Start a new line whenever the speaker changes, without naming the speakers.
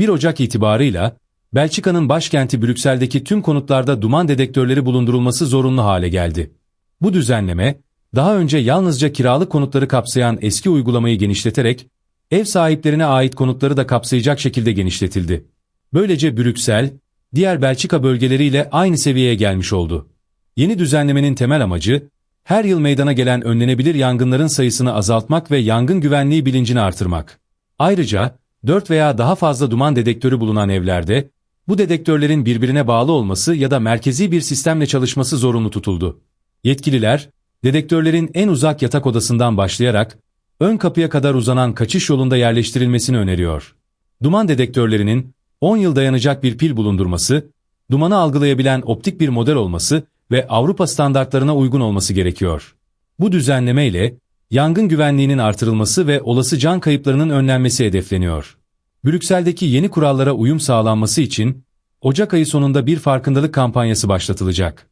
1 Ocak itibarıyla Belçika'nın başkenti Brüksel'deki tüm konutlarda duman dedektörleri bulundurulması zorunlu hale geldi. Bu düzenleme, daha önce yalnızca kiralık konutları kapsayan eski uygulamayı genişleterek, ev sahiplerine ait konutları da kapsayacak şekilde genişletildi. Böylece Brüksel, diğer Belçika bölgeleriyle aynı seviyeye gelmiş oldu. Yeni düzenlemenin temel amacı, her yıl meydana gelen önlenebilir yangınların sayısını azaltmak ve yangın güvenliği bilincini artırmak. Ayrıca, 4 veya daha fazla duman dedektörü bulunan evlerde, bu dedektörlerin birbirine bağlı olması ya da merkezi bir sistemle çalışması zorunlu tutuldu. Yetkililer, dedektörlerin en uzak yatak odasından başlayarak, ön kapıya kadar uzanan kaçış yolunda yerleştirilmesini öneriyor. Duman dedektörlerinin 10 yıl dayanacak bir pil bulundurması, dumanı algılayabilen optik bir model olması ve Avrupa standartlarına uygun olması gerekiyor. Bu düzenleme ile yangın güvenliğinin artırılması ve olası can kayıplarının önlenmesi hedefleniyor. Brüksel'deki yeni kurallara uyum sağlanması için Ocak ayı sonunda bir farkındalık kampanyası başlatılacak.